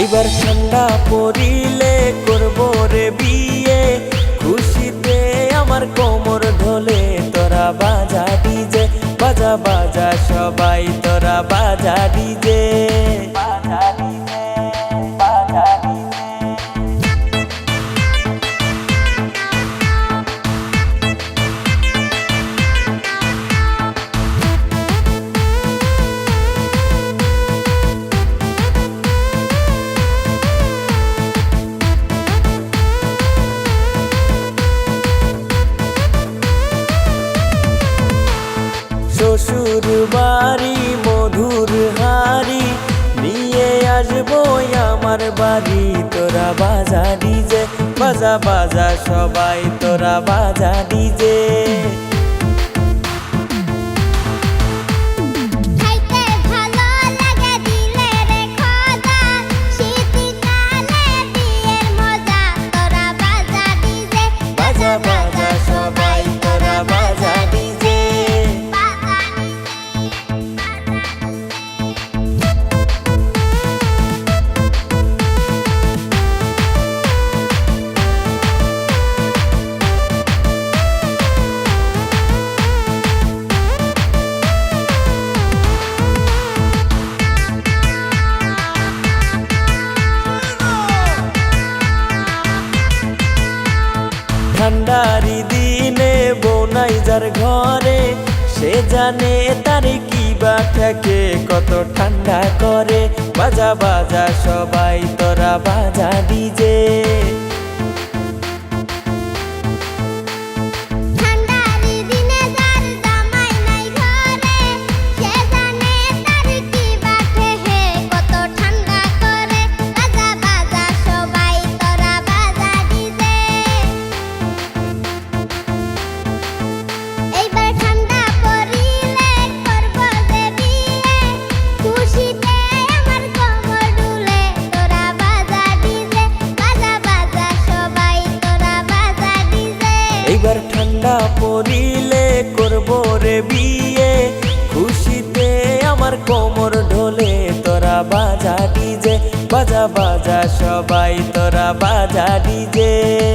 এইবার ঠান্ডা পরিলে করব রে বিয়ে। খুশিতে আমার কোমর ঢোলে তোরা বাজা ডিজে, বাজা বাজা সবাই, তোরা বাজা ডিজে। বাজা আসব আমার বাড়ি তোরা বাজা ডিজে। বাজা বাজা সবাই তোরা বাজা ডিজে। ঠান্ডারি দিনে বোনাই যার ঘরে, সে জানে তার কি বা থাকে কত ঠান্ডা করে। বাজা বাজা সবাই তোরা বাজা ডিজে। পড়িলে করব রে বিয়ে। খুশিতে আমার কোমর ঢোলে, তোরা বাজা ডিজে। বাজা বাজা সবাই, তোরা বাজা ডিজে।